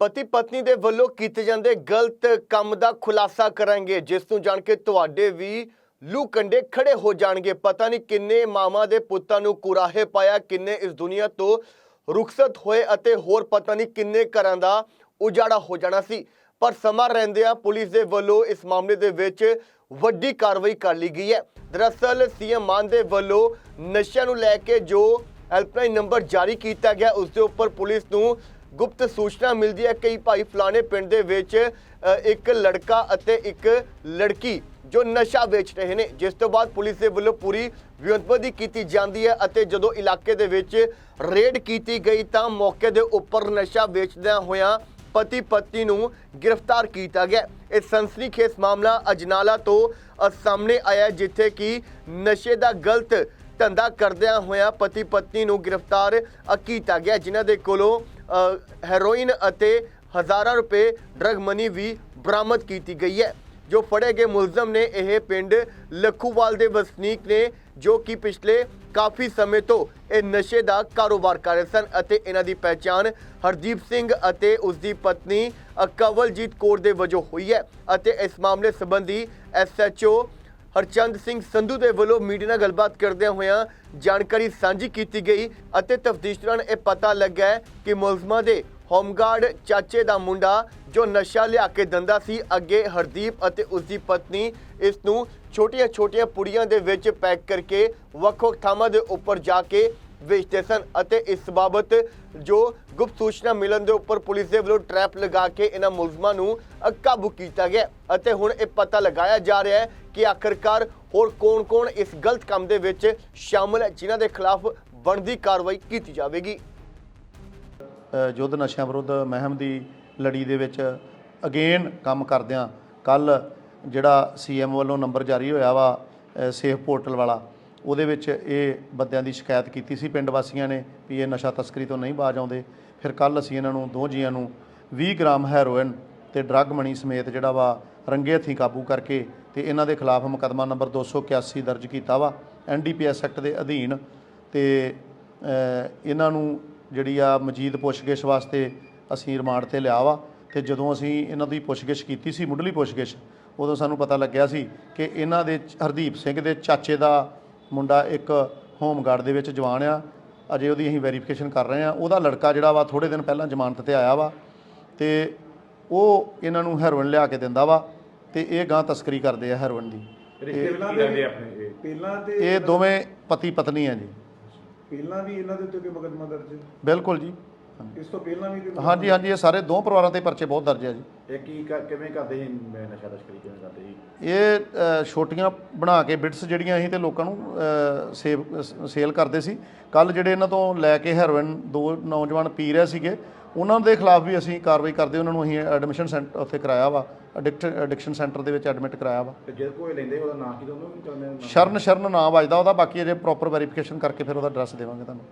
ਪਤੀ ਪਤਨੀ ਦੇ ਵੱਲੋਂ ਕੀਤੇ ਜਾਂਦੇ ਗਲਤ ਕੰਮ ਦਾ ਖੁਲਾਸਾ ਕਰਾਂਗੇ। ਜਿਸ ਨੂੰ ਜਾਣ ਕੇ ਤੁਹਾਡੇ ਵੀ ਲੂ ਕੰਡੇ ਖੜੇ ਹੋ ਜਾਣਗੇ। ਪਤਾ ਨਹੀਂ ਕਿੰਨੇ ਮਾਮਾ ਦੇ ਪੁੱਤਾਂ ਨੂੰ ਕੁਰਾਹੇ ਪਾਇਆ, ਕਿੰਨੇ ਇਸ ਦੁਨੀਆ ਤੋਂ ਰੁਖਸਤ ਹੋਏ ਅਤੇ ਹੋਰ ਪਤਾ ਨਹੀਂ ਕਿੰਨੇ ਘਰਾਂ ਦਾ ਉਜਾੜਾ ਹੋ ਜਾਣਾ ਸੀ। ਪਰ ਸਮਾਂ ਰਹਿੰਦਿਆਂ ਪੁਲਿਸ ਦੇ ਵੱਲੋਂ ਇਸ ਮਾਮਲੇ ਦੇ ਵਿੱਚ ਵੱਡੀ ਕਾਰਵਾਈ ਕਰ ਲਈ ਗਈ ਹੈ। ਦਰਅਸਲ ਸੀਐਮ ਮਾਨ ਦੇ ਵੱਲੋਂ ਨਸ਼ਿਆਂ ਨੂੰ ਲੈ ਕੇ ਜੋ ਹੈਲਪਲਾਈਨ ਨੰਬਰ ਜਾਰੀ ਕੀਤਾ ਗਿਆ, ਉਸ ਦੇ ਉੱਪਰ ਪੁਲਿਸ ਨੂੰ ਗੁਪਤ ਸੂਚਨਾ ਮਿਲਦੀ ਹੈ, ਕਈ ਭਾਈ ਫਲਾਣੇ ਪਿੰਡ ਦੇ ਵਿੱਚ ਇੱਕ ਲੜਕਾ ਅਤੇ ਇੱਕ ਲੜਕੀ ਜੋ ਨਸ਼ਾ ਵੇਚ ਰਹੇ ਨੇ। ਜਿਸ ਤੋਂ ਬਾਅਦ ਪੁਲਿਸ ਦੇ ਵੱਲੋਂ ਪੂਰੀ ਵਿਉਂਤਬੰਦੀ ਕੀਤੀ ਜਾਂਦੀ ਹੈ ਅਤੇ ਜਦੋਂ ਇਲਾਕੇ ਦੇ ਵਿੱਚ ਰੇਡ ਕੀਤੀ ਗਈ ਤਾਂ ਮੌਕੇ ਦੇ ਉੱਪਰ ਨਸ਼ਾ ਵੇਚਦਿਆਂ ਹੋਇਆਂ ਪਤੀ ਪਤਨੀ ਨੂੰ ਗ੍ਰਿਫਤਾਰ ਕੀਤਾ ਗਿਆ। ਇਹ ਸਨਸਨੀਖੇਜ਼ ਮਾਮਲਾ ਅਜਨਾਲਾ ਤੋਂ ਸਾਹਮਣੇ ਆਇਆ ਜਿੱਥੇ ਕਿ ਨਸ਼ੇ ਦਾ ਗਲਤ ਧੰਦਾ ਕਰਦਿਆਂ ਹੋਇਆਂ ਪਤੀ ਪਤਨੀ ਨੂੰ ਗ੍ਰਿਫਤਾਰ ਕੀਤਾ ਗਿਆ, ਜਿਨ੍ਹਾਂ ਦੇ ਕੋਲੋਂ ਹੈਰੋਇਨ ਅਤੇ ਹਜ਼ਾਰਾਂ ਰੁਪਏ ਡਰਗ ਮਨੀ ਵੀ ਬਰਾਮਦ ਕੀਤੀ ਗਈ ਹੈ, ਜੋ ਫੜੇ ਗਏ ਮੁਲਜ਼ਮ ਨੇ ਇਹ ਪਿੰਡ ਲੱਖੂਵਾਲ ਦੇ ਵਸਨੀਕ ਨੇ, ਜੋ ਕਿ ਪਿਛਲੇ ਕਾਫੀ ਸਮੇਂ ਤੋਂ ਇਹ ਨਸ਼ੇ ਦਾ ਕਾਰੋਬਾਰ ਕਰ ਰਹੇ ਸਨ ਅਤੇ ਇਹਨਾਂ ਦੀ ਪਹਿਚਾਣ ਹਰਦੀਪ ਸਿੰਘ ਅਤੇ ਉਸ ਦੀ ਪਤਨੀ ਕਵਲਜੀਤ ਕੌਰ ਦੇ ਵਜੋਂ ਹੋਈ ਹੈ ਅਤੇ ਇਸ ਮਾਮਲੇ ਸੰਬੰਧੀ ਐਸਐਚਓ ਹਰਚੰਦ ਸਿੰਘ ਸੰਧੂ ਦੇ ਵੱਲੋਂ ਮੀਡੀਆ ਨਾਲ ਗੱਲਬਾਤ ਕਰਦਿਆਂ ਹੋਇਆਂ ਜਾਣਕਾਰੀ ਸਾਂਝੀ ਕੀਤੀ ਗਈ ਅਤੇ ਤਫਤੀਸ਼ ਦੌਰਾਨ ਇਹ ਪਤਾ ਲੱਗਾ ਕਿ ਮੁਲਜ਼ਮਾਂ ਦੇ ਹੋਮਗਾਰਡ ਚਾਚੇ ਦਾ ਮੁੰਡਾ, ਜੋ ਨਸ਼ਾ ਲਿਆ ਕੇ ਦੰਦਾ ਸੀ, ਅੱਗੇ ਹਰਦੀਪ ਅਤੇ ਉਸ ਦੀ ਪਤਨੀ, ਇਸ ਨੂੰ ਛੋਟੀਆਂ-ਛੋਟੀਆਂ ਪੁੜੀਆਂ ਦੇ ਵਿੱਚ ਪੈਕ ਕਰਕੇ ਵੱਖ-ਵੱਖ ਥਾਵਾਂ ਦੇ ਉੱਪਰ ਜਾ ਕੇ ਵੇਚਦੇ ਸਨ ਅਤੇ ਇਸ ਬਾਬਤ ਜੋ ਗੁਪਤ ਸੂਚਨਾ ਮਿਲਣ ਦੇ ਉੱਪਰ ਪੁਲਿਸ ਦੇ ਵੱਲੋਂ ਟਰੈਪ ਲਗਾ ਕੇ ਇਹਨਾਂ ਮੁਲਜ਼ਮਾਂ ਨੂੰ ਕਾਬੂ ਕੀਤਾ ਗਿਆ ਅਤੇ ਹੁਣ ਇਹ ਪਤਾ ਲਗਾਇਆ ਜਾ ਰਿਹਾ ਹੈ ਕਿ ਆਖਰਕਾਰ ਹੋਰ ਕੌਣ-ਕੌਣ ਇਸ ਗਲਤ ਕੰਮ ਦੇ ਵਿੱਚ ਸ਼ਾਮਲ ਹੈ, ਜਿਨ੍ਹਾਂ ਦੇ ਖਿਲਾਫ ਬਣਦੀ ਕਾਰਵਾਈ ਕੀਤੀ ਜਾਵੇਗੀ। ਯੁੱਧ ਨਸ਼ਿਆਂ ਵਿਰੁੱਧ ਮਹਿਮ ਦੀ ਲੜੀ ਦੇ ਵਿੱਚ ਅਗੇਨ ਕੰਮ ਕਰਦਿਆਂ ਕੱਲ ਜਿਹੜਾ ਸੀਐਮ ਵੱਲੋਂ ਨੰਬਰ ਜਾਰੀ ਹੋਇਆ ਵਾ ਸੇਫ ਪੋਰਟਲ ਵਾਲਾ ਉਹਦੇ ਵਿੱਚ ਇਹ ਬੰਦਿਆਂ ਦੀ ਸ਼ਿਕਾਇਤ ਕੀਤੀ ਸੀ, ਪਿੰਡ ਵਾਸੀਆਂ ਨੇ ਵੀ ਇਹ ਨਸ਼ਾ ਤਸਕਰੀ ਤੋਂ ਨਹੀਂ ਬਾਜ ਆਉਂਦੇ। ਫਿਰ ਕੱਲ ਅਸੀਂ ਇਹਨਾਂ ਨੂੰ, ਦੋ ਜੀਆਂ ਨੂੰ 20 ਗ੍ਰਾਮ ਹੈਰੋਇਨ ਤੇ ਡਰੱਗ ਮਣੀ ਸਮੇਤ ਜਿਹੜਾ ਵਾ ਰੰਗੇ ਹੱਥੀਂ ਕਾਬੂ ਕਰਕੇ ਤੇ ਇਹਨਾਂ ਦੇ ਖਿਲਾਫ ਮੁਕੱਦਮਾ ਨੰਬਰ 281 ਦਰਜ ਕੀਤਾ ਵਾ। ਐਨਡੀਪੀਐਸ ਐਕਟ ਦੇ ਅਧੀਨ ਤੇ ਇਹਨਾਂ ਨੂੰ ਜਿਹੜੀ ਆ ਮਜੀਦ ਪੁੱਛਗਿੱਛ ਵਾਸਤੇ ਅਸੀਂ ਰਿਮਾਂਡ ਤੇ ਲਿਆ ਵਾ। ਤੇ ਜਦੋਂ ਅਸੀਂ ਇਹਨਾਂ ਦੀ ਪੁੱਛਗਿੱਛ ਕੀਤੀ ਸੀ, ਮੁੱਢਲੀ ਪੁੱਛਗਿੱਛ, ਉਦੋਂ ਸਾਨੂੰ ਪਤਾ ਲੱਗਿਆ ਸੀ ਕਿ ਇਹਨਾਂ ਦੇ ਹਰਦੀਪ ਸਿੰਘ ਦੇ ਚਾਚੇ ਦਾ ਮੁੰਡਾ ਇੱਕ ਹੋਮਗਾਰਡ ਦੇ ਵਿੱਚ ਜਵਾਨ ਆ। ਅਜੇ ਉਹਦੀ ਅਸੀਂ ਵੈਰੀਫਿਕੇਸ਼ਨ ਕਰ ਰਹੇ ਆ ਉਹਦਾ ਲੜਕਾ ਜਿਹੜਾ ਵਾ ਥੋੜੇ ਦਿਨ ਪਹਿਲਾਂ ਜ਼ਮਾਨਤ ਤੇ ਆਇਆ ਵਾ ਤੇ ਉਹ ਇਹਨਾਂ ਨੂੰ ਹੈਰੋਇਨ ਲਿਆ ਕੇ ਦਿੰਦਾ ਵਾ ਤੇ ਇਹ ਗਾਂ ਤਸਕਰੀ ਕਰਦੇ ਆ ਹੈਰੋਇਨ ਦੀ। ਰਿਸ਼ਤੇ ਪਹਿਲਾਂ ਦੇ ਆਪਣੇ ਇਹ ਪਹਿਲਾਂ ਤੇ ਇਹ ਦੋਵੇਂ ਪਤੀ ਪਤਨੀ ਆ ਜੀ। ਪਹਿਲਾਂ ਵੀ ਇਹਨਾਂ ਦੇ ਉੱਤੇ ਕੋਈ ਮੁਕੱਦਮਾ ਦਰਜ? ਬਿਲਕੁਲ ਜੀ। ਇਸ ਤੋਂ ਪਹਿਲਾਂ ਵੀ ਕੋਈ ਹਾਂਜੀ ਹਾਂਜੀ ਇਹ ਸਾਰੇ ਦੋ ਪਰਿਵਾਰਾਂ ਤੇ ਪਰਚੇ ਬਹੁਤ ਦਰਜ ਆ ਜੀ। ਇਹ ਕੀ ਕ- ਕਿਵੇਂ ਕਰਦੇ ਸੀ ਮੈਂ ਨਸ਼ਾ ਤਸਕਰੀ ਕਿਵੇਂ ਕਰਦੇ ਸੀ? ਇਹ ਅ, ਛੋਟੀਆਂ ਬਣਾ ਕੇ ਬਿਟਸ ਜਿਹੜੀਆਂ ਸੀ ਤੇ ਲੋਕਾਂ ਨੂੰ ਅ, ਸੇਵ ਸੇਲ ਕਰਦੇ ਸੀ। ਕੱਲ ਜਿਹੜੇ ਇਹਨਾਂ ਤੋਂ ਲੈ ਕੇ ਹੈਰੋਇਨ ਦੋ ਨੌਜਵਾਨ ਪੀ ਰਹੇ ਸੀਗੇ ਉਹਨਾਂ ਦੇ ਖਿਲਾਫ ਵੀ ਅਸੀਂ ਕਾਰਵਾਈ ਕਰਦੇ ਉਹਨਾਂ ਨੂੰ ਅਸੀਂ ਐਡਮਿਸ਼ਨ ਸੈਂਟਰ ਉੱਥੇ ਕਰਾਇਆ ਵਾ। ਐਡਿਕਟ ਐਡਿਕਸ਼ਨ ਸੈਂਟਰ ਦੇ ਵਿੱਚ ਐਡਮਿਟ ਕਰਾਇਆ ਵਾ। ਤੇ ਜਦ ਕੋਈ ਲੈਂਦੇ ਉਹਦਾ ਨਾਂ ਕੀ ਦੋਨੋਂ ਚੱਲਦੇ ਸ਼ਰਨ ਸ਼ਰਨ ਨਾਮ ਵੱਜਦਾ ਉਹਦਾ। ਬਾਕੀ ਅਜੇ ਪ੍ਰੋਪਰ ਵੈਰੀਫਿਕੇਸ਼ਨ ਕਰਕੇ ਫਿਰ ਉਹਦਾ ਐਡਰੈਸ ਦੇਵਾਂਗੇ ਤੁਹਾਨੂੰ।